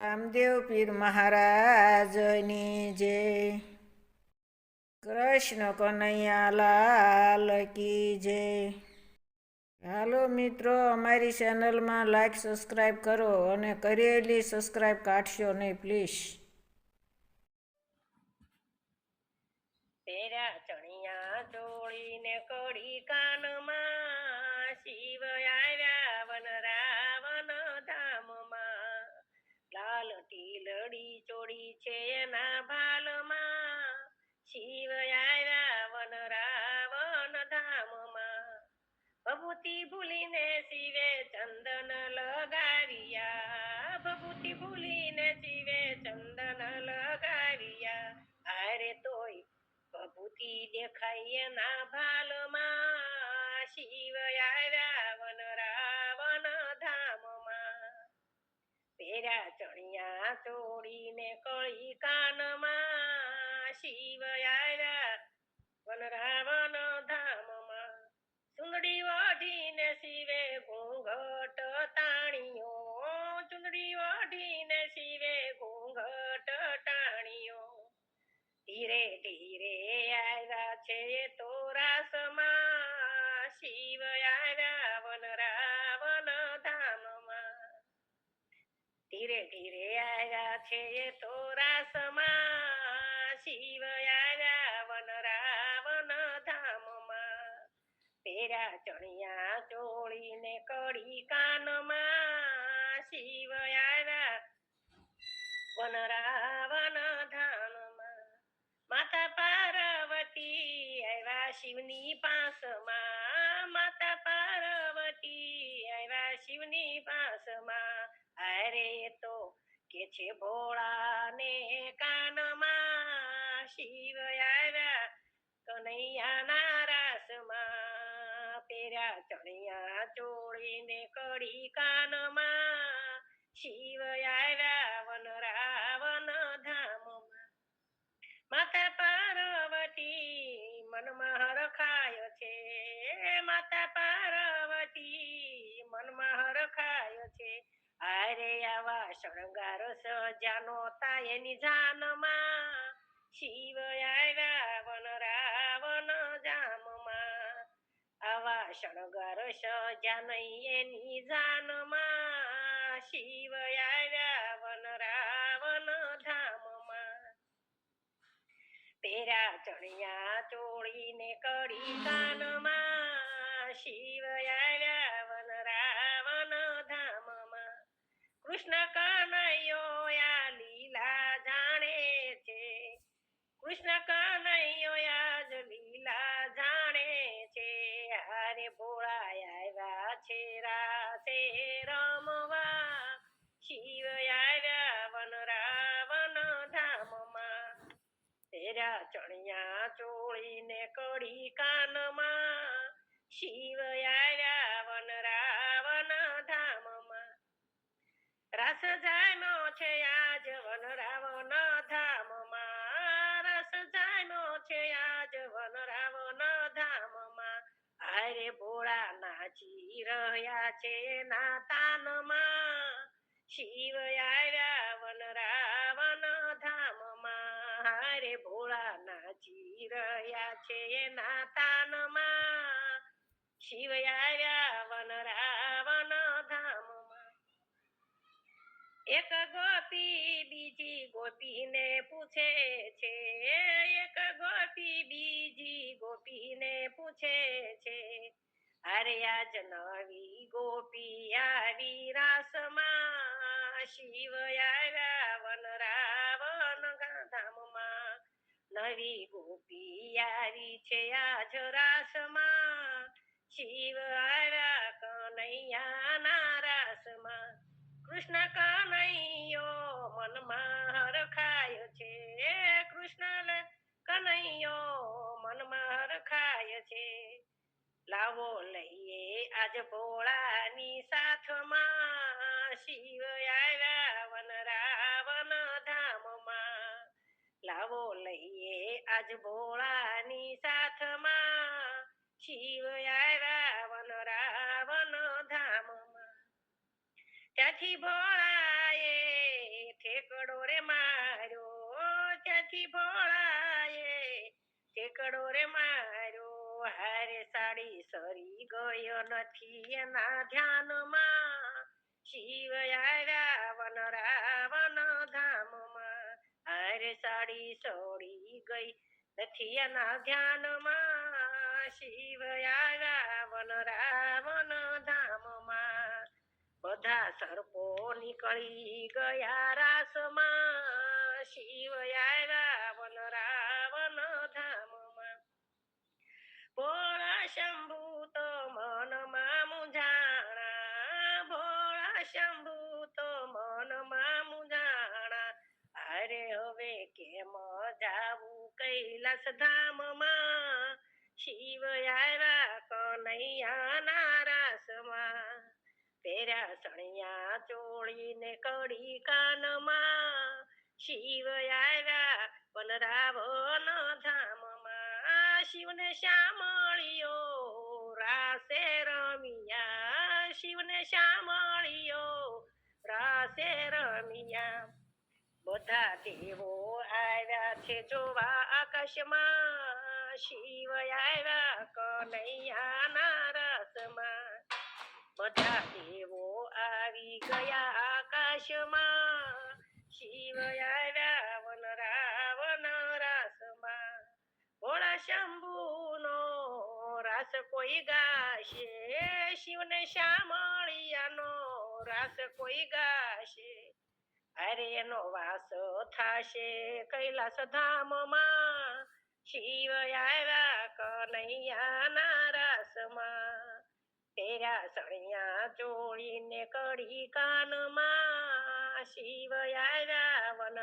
રામદેવ પીર મહારાજની જય કૃષ્ણ કનૈયા લાલ કી જય હાલો મિત્રો, અમારી ચેનલમાં લાઈક સબસ્ક્રાઈબ કરો અને કરેલી સબસ્ક્રાઈબ કાઢશો નહીં પ્લીઝ તેરા ચણિયા ચોળીને કડી કાનમાં શિવ ભભૂતિ ભૂલીને શિવે ચંદન લગાવ્યા. ભભૂતિ ભૂલીને શિવે ચંદન લગાવ્યા. અરે તોય ભભૂતિ દેખાય ના ભાલમાં. શિવ આવ્યા વન રાવણ ધામમાં. પેરા ચણિયા ચોડીને કળી કાનમાં. શિવ આવ્યા ધીરે આવ્યા છે તો રાસમાં શિવ આવ્યા વન રાવણ ધામમાં. ધીરે ધીરે આવ્યા છે તો રાસમાં શિવ આવ્યા વન રાવણ ધામમાં. પેરા ચણિયા ચોળીને કડી કાનમાં શિવ આવ્યા વન રાવણ ધામમાં માતા પાર્વતી શિવની પાસમાં માતા પાર્વતી આવ્યા શિવની પાસમાં અરે તો કે છે ભોળા ને કાનમાં શિવ આવ્યા કનૈયાના રાસમાં. પેર્યા ચણિયા ચોળીને કડી કાનમાં શણગાર સજાનો તાયની જાનમાં. શિવ આવ્યા વન રાવણ જામમાં. આવા શણગાર સજાનઈ એની જાનમાં. શિવ આવ્યા વન રાવણ ધામમાં. પેરા ચણિયા ચોળીને કડી કાનમાં. શિવ કૃષ્ણ કનૈયો આ લીલા જાણે છે. કૃષ્ણ કનૈયો જ લીલા જાણે છે. હારે ભોળા આવ્યા છે રાસે રમવા. શિવ આવ્યા વન રાવણ ધામમાં. તેરા ચણિયા ચોળીને કડી કાનમાં. શિવ આવ્યા વન રાવણ રસ જામ્યો છે આજ વન રાવણ ધામમાં. રસ જામ્યો છે આજ વન રાવણ ધામમાં અરે ભોળા નાચી રહ્યા છે ના તાનમાં શિવ આવ્યા વન રાવણ ધામમાં અરે ભોળા નાચી રહ્યા છે ના તાનમાં શિવ આવ્યા વન એક ગોપી બીજી ગોપીને પૂછે છે. એક ગોપી બીજી ગોપીને પૂછે છે. અરે આજ નવી ગોપી આવી રાસમાં, શિવ આવ્યા વન રાવણ ધામમાં નવી ગોપી આવી છે આજ રાસમાં, શિવ આવ્યા લાવો લઈએ આજ ભોળાની સાથમાં. શિવ આવ્યા વન રાવણ ધામમાં. લાવો લઈએ આજ ભોળાની સાથમાં. શિવ આવ્યા વન રાવણ ધામમાં. ત્યાંથી ભોળાએ નથી ભોળાએ ઠેકડો રે માર્યો. હારે સાડી સરી ગયો નથી એના ધ્યાનમાં શિવ આવ્યા વન રાવણ ધામમાં હારે સાડી સડી ગઈ નથી એના ધ્યાનમાં શિવ આવ્યા વન રાવણ ધામમાં બધા સર્પો નીકળી ગયા રાસમાં શંભુ તો મનમાં મુજાણા. અરે હવે કેમ જાવું કૈલાસ ધામમાં શિવ આવ્યા કનૈયાના રાસમાં પેરા સણિયા ચોળીને કડી કાનમાં. શિવ આવ્યા વનરાવન ધામમાં. શિવને શ્યામળિયો રાસે રમિયા. શિવને શ્યામળિયો રાસે રમિયા. બધા દેવો આવ્યા છે જોવા આકાશમાં. શિવ આવ્યા કનૈયાના રસમાં બધા દેવો આવી ગયા આકાશમાં. શિવ આવ્યા કોઈ ગાશે, શિવને શામળિયાનો રાસ કોઈ ગાશે. અરે એનો વાસ થાશે કૈલાસ ધામમાં શિવ આવ્યા કનૈયાના રાસમાં. પેરા સણિયા ચોળીને કડી કાનમાં, શિવ આવ્યા વન